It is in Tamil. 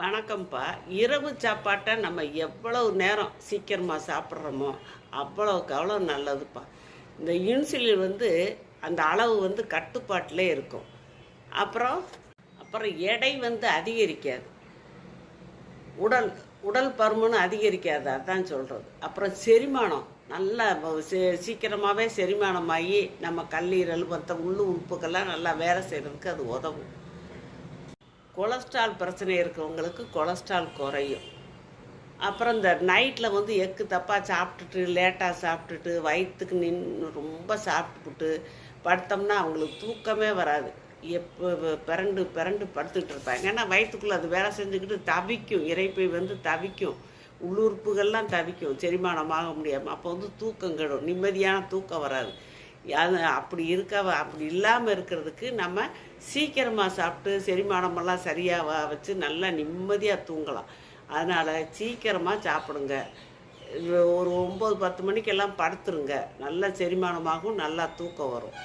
வணக்கம்ப்பா. இரவு சாப்பாட்டை நம்ம எவ்வளவு நேரம் சீக்கிரமாக சாப்பிட்றோமோ அவ்வளோக்கு அவ்வளோ நல்லதுப்பா. இந்த இன்சுலின் வந்து அந்த அளவு வந்து கட்டுப்பாட்டிலே இருக்கும். அப்புறம் அப்புறம் எடை வந்து அதிகரிக்காது. உடல் உடல் பருமனும் அதிகரிக்காது அதான் சொல்கிறது அப்புறம் செரிமானம் நல்லா சீக்கிரமாகவே செரிமானமாகி நம்ம கல்லீரல் மற்ற உள்ளு உறுப்புக்கெல்லாம் நல்லா வேலை செய்கிறதுக்கு அது உதவும். கொலஸ்ட்ரால் பிரச்சனை இருக்கிறவங்களுக்கு கொலஸ்ட்ரால் குறையும். அப்புறம் இந்த நைட்டில் வந்து எக்கு தப்பாக சாப்பிட்டுட்டு லேட்டாக சாப்பிட்டுட்டு வயிற்றுக்கு நின்று ரொம்ப சாப்பிட்டுப்புட்டு படுத்தோம்னா அவங்களுக்கு தூக்கமே வராது. எப்போ பிறண்டு பிறண்டு படுத்துக்கிட்டு இருப்பாங்க. ஏன்னா வயிற்றுக்குள்ளே அது வேலை செஞ்சுக்கிட்டு தவிக்கும். இறைப்பை வந்து தவிக்கும். உள்ளுறுப்புகள்லாம் தவிக்கும். செரிமானமாக முடியாமல் அப்போ வந்து தூக்கம் கெடும். நிம்மதியான தூக்கம் வராது. அது அப்படி இருக்க அப்படி இல்லாமல் இருக்கிறதுக்கு நம்ம சீக்கிரமாக சாப்பிட்டு செரிமானமெல்லாம் சரியாக வச்சு நல்லா நிம்மதியாக தூங்கலாம். அதனால் சீக்கிரமாக சாப்பிடுங்க. ஒரு ஒம்பது பத்து மணிக்கெல்லாம் படுத்துருங்க. நல்லா செரிமானமாகவும் நல்லா தூக்கம் வரும்.